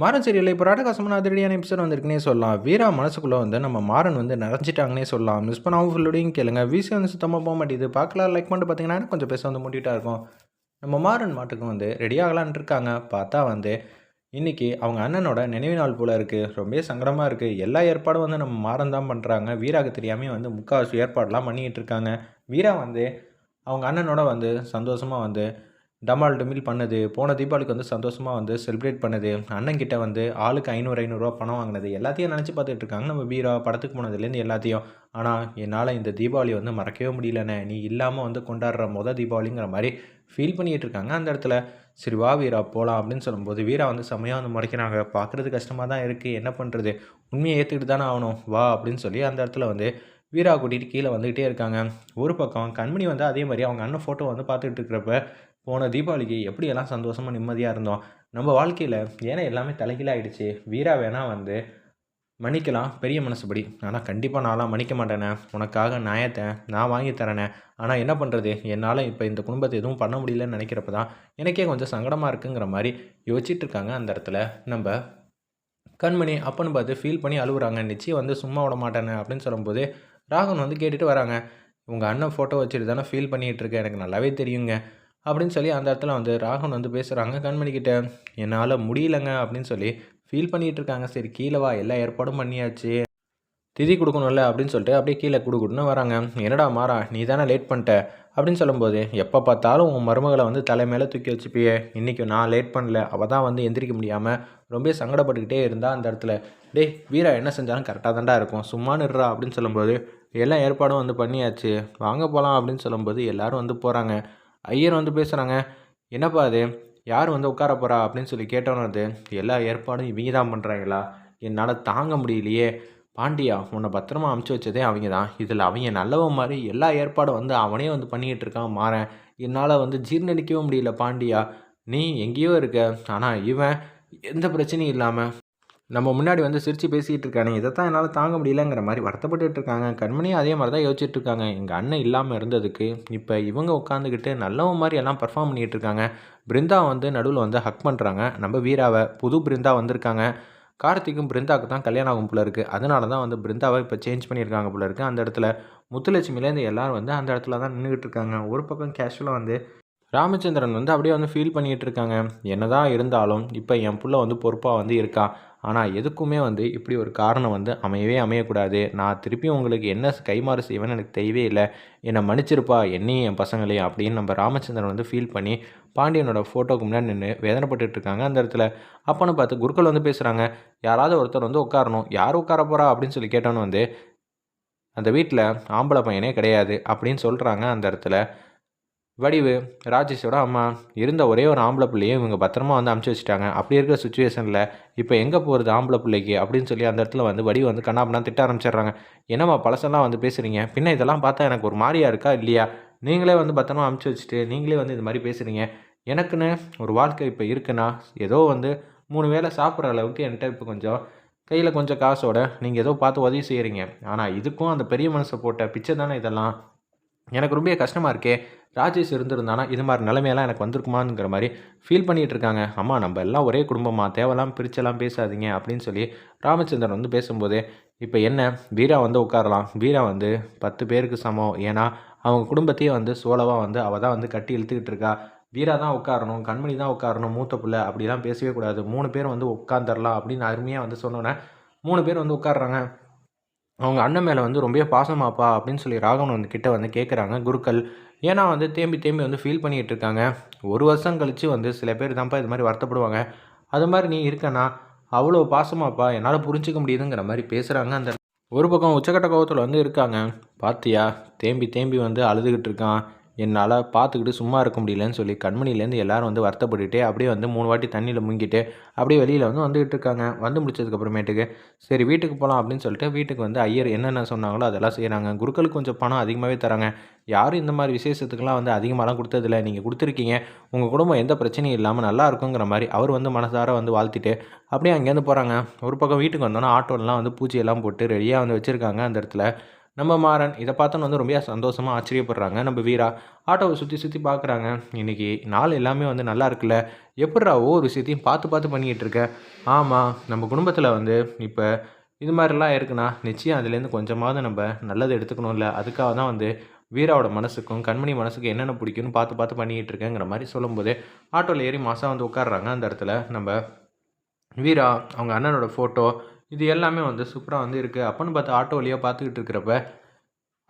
மாறன் சீரியலில் இப்போ ராடகாசமான அதிரடியான எபிசோட் வந்திருக்குன்னே சொல்லலாம். வீரா மனசுக்குள்ளே வந்து நம்ம மாறன் வந்து நினச்சிட்டாங்கன்னே சொல்லலாம். மிஸ் பண்ணாமல் ஃபுல்லோடையும் கேளுங்க. வீசி வந்து சுத்தமாக போக மாட்டேது பார்க்கலாம். லைக் பண்ணிட்டு பார்த்தீங்கன்னா எனக்கு கொஞ்சம் பேச வந்து மூட்டிகிட்டா இருக்கும். நம்ம மாறன் மாட்டுக்கு வந்து ரெடி ஆகலான்ட்டு இருக்காங்க. பார்த்தா வந்து இன்றைக்கி அவங்க அண்ணனோட நினைவு நாள் போல் இருக்குது ரொம்ப சங்கடமாக இருக்குது எல்லா ஏற்பாடும் வந்து நம்ம மாறன் தான் பண்ணுறாங்க வீராவுக்கு தெரியாமல் வந்து முக்கால்வாசி ஏற்பாடெலாம் பண்ணிக்கிட்டு இருக்காங்க. வீரா வந்து அவங்க அண்ணனோட வந்து சந்தோஷமாக வந்து டமால் டமில் பண்ணுது. போன தீபாவளிக்கு வந்து சந்தோஷமாக வந்து செலிப்ரேட் பண்ணுது. அண்ணன்கிட்ட வந்து ஆளுக்கு ஐநூறு ஐநூறுரூவா பணம் வாங்கினது. எல்லாத்தையும் நினச்சி பார்த்துட்டு இருக்காங்க. நம்ம பீரா படத்துக்கு போனதுலேருந்து எல்லாத்தையும். ஆனால் என்னால் இந்த தீபாவளி வந்து மறக்கவே முடியலண்ணே. நீ இல்லாமல் வந்து கொண்டாடுற மொதல் தீபாவளிங்கிற மாதிரி ஃபீல் பண்ணிகிட்டு இருக்காங்க அந்த இடத்துல. சரி வா வீரா போகலாம் அப்படின்னு சொல்லும்போது வீரா வந்து செம்மையாக வந்து முறைக்கிறாங்க. பார்க்குறது கஷ்டமாக தான் இருக்குது என்ன பண்ணுறது உண்மையை ஏற்றுக்கிட்டு தானே ஆகணும். வா அப்படின்னு சொல்லி அந்த இடத்துல வந்து வீரா கூட்டிகிட்டு கீழே வந்துக்கிட்டே இருக்காங்க. ஒரு பக்கம் கண்மணி வந்து அதே மாதிரி அவங்க அண்ணன் ஃபோட்டோ வந்து பார்த்துக்கிட்டு இருக்கிறப்ப போன தீபாவளிக்கு எப்படியெல்லாம் சந்தோஷமாக நிம்மதியாக இருந்தோம். நம்ம வாழ்க்கையில் ஏன்னா எல்லாமே தலைகீழாகிடுச்சு வீரா வேணால் வந்து மன்னிக்கலாம் பெரிய மனசுபடி ஆனால் கண்டிப்பாக நான்லாம் மன்னிக்க மாட்டேனே. உனக்காக நியாயத்தை நான் வாங்கி தரேனே. ஆனால் என்ன பண்ணுறது என்னால் இப்போ இந்த குடும்பத்தை எதுவும் பண்ண முடியலன்னு நினைக்கிறப்ப தான் எனக்கே கொஞ்சம் சங்கடமாக இருக்குங்கிற மாதிரி யோசிச்சுட்டு இருக்காங்க அந்த இடத்துல. நம்ம கண்மணி அப்பன்னு பார்த்து ஃபீல் பண்ணி அழுகுறாங்க நிச்சயம் வந்து சும்மா விட மாட்டேனே அப்படின்னு சொல்லும்போது ராகவன் வந்து கேட்டுட்டு வராங்க. உங்கள் அண்ணன் ஃபோட்டோ வச்சுட்டு தானே ஃபீல் பண்ணிகிட்டு இருக்கேன் எனக்கு நல்லாவே தெரியுங்க. அப்படின்னு சொல்லி அந்த இடத்துல வந்து ராகவன் வந்து பேசுகிறாங்க கண்மணிக்கிட்ட என்னால் முடியலங்க அப்படின்னு சொல்லி ஃபீல் பண்ணிகிட்டு இருக்காங்க. சரி கீழே வா எல்லா ஏற்பாடும் பண்ணியாச்சு. திதி கொடுக்கணும்ல அப்படின்னு சொல்லிட்டு அப்படியே கீழே கொடுக்கணும்னு வராங்க. என்னடா மாறா நீ தானே லேட் பண்ணிட்ட? அப்படின்னு சொல்லும்போது எப்போ பார்த்தாலும் உன் மருமகளை வந்து தலை மேலே தூக்கி வச்சுப்பியே இன்றைக்கி நான் லேட் பண்ணல. அவள் தான் வந்து எந்திரிக்க முடியாமல் ரொம்ப சங்கடப்பட்டுக்கிட்டே இருந்தா அந்த இடத்துல. டேய் வீரா என்ன செஞ்சாலும் கரெக்டாக தான்டா இருக்கும். சும்மா நிறா அப்படின்னு சொல்லும்போது எல்லா ஏற்பாடும் வந்து பண்ணியாச்சு. வாங்க போகலாம் அப்படின்னு சொல்லும்போது எல்லோரும் வந்து போகிறாங்க ஐயர் வந்து பேசுகிறாங்க என்னப்பா அது யார் வந்து உட்கார போகிறா அப்படின்னு சொல்லி கேட்டோன்னு அது எல்லா ஏற்பாடும் இவங்க தான் பண்ணுறாங்களா என்னால் தாங்க முடியலையே. பாண்டியா உன்னை பத்திரமா அமுச்சு வச்சதே அவங்க தான். இதில் அவங்க நல்லவன் மாதிரி எல்லா ஏற்பாடும் வந்து அவனே வந்து பண்ணிக்கிட்டு இருக்கான் மாறேன். என்னால் வந்து ஜீர்ணிக்கவே முடியல பாண்டியா. நீ எங்கேயோ இருக்க. ஆனால் இவன் எந்த பிரச்சனையும் இல்லாமல் நம்ம முன்னாடி வந்து சிரித்து பேசிகிட்டு இருக்கானே இதை தான் என்னால் தாங்க முடியலங்கிற மாதிரி வருத்தப்பட்டுட்டு இருக்காங்க. கண்மணியும் அதே மாதிரி தான் யோசிச்சுட்டு இருக்காங்க. எங்கள் அண்ணன் இல்லாமல் இருந்ததுக்கு இப்போ இவங்க உட்காந்துக்கிட்டு நல்லவன் மாதிரி எல்லாம் பர்ஃபார்ம் பண்ணிகிட்டு இருக்காங்க. பிருந்தா வந்து நடுவில் வந்து ஹக் பண்ணுறாங்க நம்ம வீராவை புது பிருந்தா வந்திருக்காங்க. கார்த்திக்கும் பிருந்தாவுக்கு தான் கல்யாணம் ஆகும் போல இருக்குது அதனால தான் வந்து பிருந்தாவை இப்போ சேஞ்ச் பண்ணியிருக்காங்க போல இருக்குது அந்த இடத்துல முத்துலட்சுமிலேருந்து எல்லோரும் வந்து அந்த இடத்துல தான் நின்றுக்கிட்டு இருக்காங்க. ஒரு பக்கம் கேஷுவலாக வந்து ராமச்சந்திரன் வந்து அப்படியே வந்து ஃபீல் பண்ணிகிட்டு இருக்காங்க. என்னதான் இருந்தாலும் இப்போ என் புள்ள வந்து பொறுப்பாக வந்து இருக்கா? ஆனால் எதுக்குமே வந்து இப்படி ஒரு காரணம் வந்து அமையவே அமையக்கூடாது. நான் திருப்பியும் உங்களுக்கு என்ன கைமாறு செய்வேன்னு எனக்கு தெரியவே இல்லை. என்னை மன்னிச்சிருப்பா என்னையும் என் பசங்களையும் அப்படின்னு நம்ம ராமச்சந்திரன் வந்து ஃபீல் பண்ணி பாண்டியனோட ஃபோட்டோக்கு முன்னாடி நின்று வேதனைப்பட்டு இருக்காங்க அந்த இடத்துல. அப்போன்னு பார்த்து குருக்கள் வந்து பேசுகிறாங்க யாராவது ஒருத்தர் வந்து உட்காரணும். யார் உட்கார போகிறா அப்படின்னு சொல்லி கேட்டோன்னு வந்து அந்த வீட்டில் ஆம்பளை பையனே கிடையாது. அப்படின்னு சொல்கிறாங்க அந்த இடத்துல. வடிவு ராஜேஷோட அம்மா இருந்த ஒரே ஒரு ஆம்பளை பிள்ளையும் இவங்க பத்திரமா வந்து அமுச்சு வச்சுட்டாங்க. அப்படி இருக்கிற சுச்சுவேஷனில் இப்போ எங்கே போகிறது ஆம்பளை பிள்ளைக்கு? அப்படின்னு சொல்லி அந்த இடத்துல வந்து வடிவு வந்து கண்ணாப்பண்ணா திட்ட ஆரம்பிச்சிடுறாங்க. என்னம்மா பழசெல்லாம் வந்து பேசுகிறீங்க பின்ன இதெல்லாம் பார்த்தா எனக்கு ஒரு மாதிரியா இருக்கா? இல்லையா? நீங்களே வந்து பத்திரமா அமுச்சு வச்சுட்டு நீங்களே வந்து இது மாதிரி பேசுகிறீங்க எனக்குன்னு ஒரு வாழ்க்கை இப்போ இருக்குன்னா ஏதோ வந்து மூணு வேளை சாப்பிட்ற அளவுக்கு என்கிட்ட இப்போ கொஞ்சம் கையில் கொஞ்சம் காசோட நீங்கள் ஏதோ பார்த்து உதவி செய்கிறீங்க ஆனால் இதுக்கும் அந்த பெரிய மனசை போட்ட பிச்சை தானே இதெல்லாம்? எனக்கு ரொம்ப கஷ்டமாக இருக்கே. ராஜேஷ் இருந்திருந்தானா? இது மாதிரி நிலைமையெல்லாம் எனக்கு வந்திருக்குமாங்கிற மாதிரி ஃபீல் பண்ணிகிட்டு இருக்காங்க. அம்மா நம்ம எல்லாம் ஒரே குடும்பமாக தேவையெல்லாம் பிரிச்செல்லாம் பேசாதீங்க அப்படின்னு சொல்லி ராமச்சந்திரன் வந்து பேசும்போது இப்போ என்ன? வீரா வந்து உட்காரலாம். வீரா வந்து பத்து பேருக்கு சமம். ஏன்னா அவங்க குடும்பத்தையே வந்து சோழவாக வந்து அவள் தான் வந்து கட்டி இழுத்துக்கிட்டு இருக்கா. வீரா தான் உட்காரணும். கண்மணி தான் உட்காரணும். மூத்த பிள்ளை. அப்படிலாம் பேசவே கூடாது. மூணு பேர் வந்து உட்காந்துடலாம் அப்படின்னு அருமையாக வந்து சொன்னோன்னே மூணு பேர் வந்து உட்காடுறாங்க அவங்க அண்ணன் மேலே வந்து ரொம்ப பாசமாப்பா அப்படின்னு சொல்லி ராகவன் வந்து கிட்ட வந்து கேட்குறாங்க குருக்கள் ஏன்னா வந்து தேம்பி தேம்பி வந்து ஃபீல் பண்ணிகிட்டு இருக்காங்க. ஒரு வருஷம் கழித்து வந்து சில பேர் தான்ப்பா இது மாதிரி வருத்தப்படுவாங்க. அது மாதிரி நீ இருக்கனா அவ்வளோ பாசமாப்பா என்னால் புரிஞ்சிக்க முடியுதுங்கிற மாதிரி பேசுகிறாங்க அந்த ஒரு பக்கம் உச்சக்கட்ட கோபத்தில் வந்து இருக்காங்க. பாத்தியா? தேம்பி தேம்பி வந்து அழுதுகிட்டு இருக்கான். என்னால் பார்த்துக்கிட்டு சும்மா இருக்க முடியலன்னு சொல்லி கண்மணிலேருந்து எல்லோரும் வந்து வருத்தப்பட்டுட்டு அப்படியே வந்து மூணு வாட்டி தண்ணியில் முங்கிட்டு அப்படியே வெளியில் வந்து வந்துகிட்டு இருக்காங்க. வந்து முடிச்சதுக்கப்புறமேட்டுக்கு சரி வீட்டுக்கு போகலாம் அப்படின்னு சொல்லிட்டு வீட்டுக்கு வந்து ஐயர் என்னென்ன சொன்னாங்களோ அதெல்லாம் செய்கிறாங்க குருக்களுக்கு கொஞ்சம் பணம் அதிகமாகவே தராங்க. யாரும் இந்த மாதிரி விசேஷத்துக்கெல்லாம் வந்து அதிகமாகலாம் கொடுத்ததில்ல. நீங்கள் கொடுத்துருக்கீங்க. உங்கள் குடும்பம் எந்த பிரச்சனையும் இல்லாமல் நல்லா இருக்குங்கிற மாதிரி அவர் வந்து மனசார வந்து வாழ்த்திட்டு அப்படியே அங்கேருந்து போகிறாங்க ஒரு பக்கம் வீட்டுக்கு வந்தோன்னா ஆட்டோலாம் வந்து பூச்சியெல்லாம் போட்டு ரெடியாக வந்து வச்சுருக்காங்க அந்த இடத்துல. நம்ம மாறன் இதை பார்த்தோன்னு வந்து ரொம்ப சந்தோஷமாக ஆச்சரியப்படுறாங்க. நம்ம வீரா ஆட்டோவை சுற்றி சுற்றி பார்க்குறாங்க. இன்றைக்கி நாள் எல்லாமே வந்து நல்லா இருக்குல்ல? எப்பட்றா ஒவ்வொரு விஷயத்தையும் பார்த்து பார்த்து பண்ணிக்கிட்டு இருக்க? ஆமாம் நம்ம குடும்பத்தில் வந்து இப்போ இது மாதிரிலாம் இருக்குன்னா நிச்சயம் அதுலேருந்து கொஞ்சமாவது நம்ம நல்லது எடுத்துக்கணும்ல. அதுக்காக தான் வந்து வீராவோட மனசுக்கும் கண்மணி மனசுக்கும் என்னென்ன பிடிக்கும்னு பார்த்து பார்த்து பண்ணிக்கிட்டு இருக்கேங்கிற மாதிரி சொல்லும்போது ஆட்டோவில் ஏறி மாதம் வந்து உட்காடுறாங்க அந்த இடத்துல நம்ம வீரா அவங்க அண்ணனோட ஃபோட்டோ இது எல்லாமே வந்து சூப்பராக வந்து இருக்குது அப்பன்னு பார்த்து ஆட்டோ வழியாக பார்த்துக்கிட்டு இருக்கிறப்ப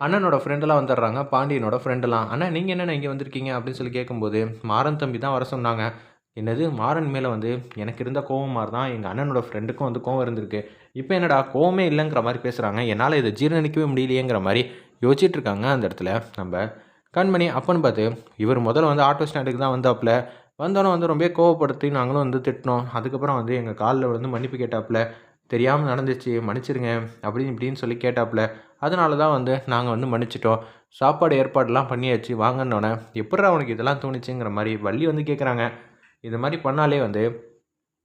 அண்ணனோட ஃப்ரெண்டெல்லாம் வந்துடுறாங்க பாண்டியனோட ஃப்ரெண்டெல்லாம் அண்ணா நீங்கள் என்னென்ன இங்கே வந்திருக்கீங்க? அப்படின்னு சொல்லி கேட்கும்போது மாறன் தம்பி தான் வர சொன்னாங்க. என்னது? மாறன் மேலே வந்து எனக்கு இருந்த கோவம் மாதிரி தான் எங்கள் அண்ணனோட ஃப்ரெண்டுக்கும் வந்து கோவம் இருந்திருக்கு. இப்போ என்னடா கோவமே இல்லைங்கிற மாதிரி பேசுகிறாங்க என்னால் இதை ஜீரணிக்கவே முடியலையேங்கிற மாதிரி யோசிச்சுட்டு இருக்காங்க அந்த இடத்துல நம்ம கண்மணி. அப்பன்னு பார்த்து இவர் முதல்ல வந்து ஆட்டோ ஸ்டாண்டுக்கு தான் வந்தாப்புல. வந்தோன்னே வந்து ரொம்ப கோவப்படுத்தி நாங்களும் வந்து திட்டினோம். அதுக்கப்புறம் வந்து எங்கள் காலில் வந்து மன்னிப்பு கேட்டாப்புல. தெரியாமல் நடந்துச்சு மன்னிச்சிருங்க அப்படின்னு இப்படின்னு சொல்லி கேட்டாப்புல. அதனால தான் வந்து நாங்கள் வந்து மன்னிச்சிட்டோம். சாப்பாடு ஏற்பாடுலாம் பண்ணியாச்சு வாங்கினோன்னே எப்பட்றா உனக்கு இதெல்லாம் தோணுச்சுங்கிற மாதிரி வள்ளி வந்து கேட்குறாங்க இது மாதிரி பண்ணாலே வந்து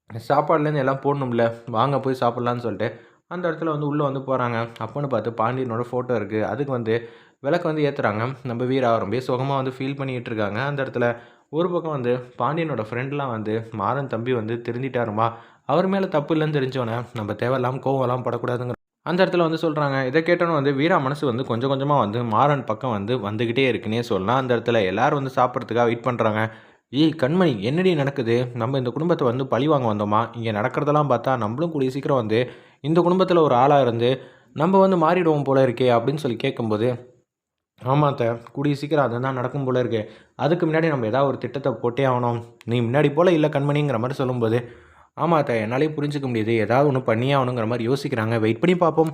சாப்பாடுலேருந்து எல்லாம் போடணும்ல வாங்க போய் சாப்பிட்லான்னு சொல்லிட்டு அந்த இடத்துல வந்து உள்ளே வந்து போகிறாங்க அப்போன்னு பார்த்து பாண்டியனோட ஃபோட்டோ இருக்குது அதுக்கு வந்து விளக்கு வந்து ஏற்றுறாங்க நம்ம வீரா ரொம்ப சுகமாக வந்து ஃபீல் பண்ணிகிட்டு இருக்காங்க. அந்த இடத்துல ஒரு பக்கம் வந்து பாண்டியனோட ஃப்ரெண்ட்லாம் வந்து மாறன் தம்பி வந்து திருந்திட்டாருமா? அவர் மேலே தப்பு இல்லைன்னு தெரிஞ்சோன்னே நம்ம தேவையில்லாமல் கோவம்லாம் படக்கூடாதுங்கிற அந்த இடத்துல வந்து சொல்கிறாங்க இதை கேட்டோன்னு வந்து வீரா மனசு வந்து கொஞ்சம் கொஞ்சமாக வந்து மாறன் பக்கம் வந்து வந்துக்கிட்டே இருக்குன்னே சொல்லலாம். அந்த இடத்துல எல்லோரும் வந்து சாப்பிட்றதுக்காக வெயிட் பண்ணுறாங்க ஏய் கண்மணி என்னடி நடக்குது? நம்ம இந்த குடும்பத்தை வந்து பழி வாங்க வந்தோமா? இங்கே நடக்கிறதெல்லாம் பார்த்தா நம்மளும் கூடிய சீக்கிரம் வந்து இந்த குடும்பத்தில் ஒரு ஆளாக இருந்து நம்ம வந்து மாறிடுவோம் போல இருக்கே அப்படின்னு சொல்லி கேட்கும்போது ஆமாத்த கூடிய சீக்கிரம் அதுதான் நடக்கும் போல இருக்கு. அதுக்கு முன்னாடி நம்ம ஏதாவது ஒரு திட்டத்தை போட்டே ஆகணும். நீ முன்னாடி போல் இல்லை கண்மணிங்கிற மாதிரி சொல்லும்போது ஆமாத்த என்னாலே புரிஞ்சுக்க முடியுது. ஏதாவது ஒன்று பண்ணியே ஆகணுங்கிற மாதிரி யோசிக்கிறாங்க. வெயிட் பண்ணி பார்ப்போம்.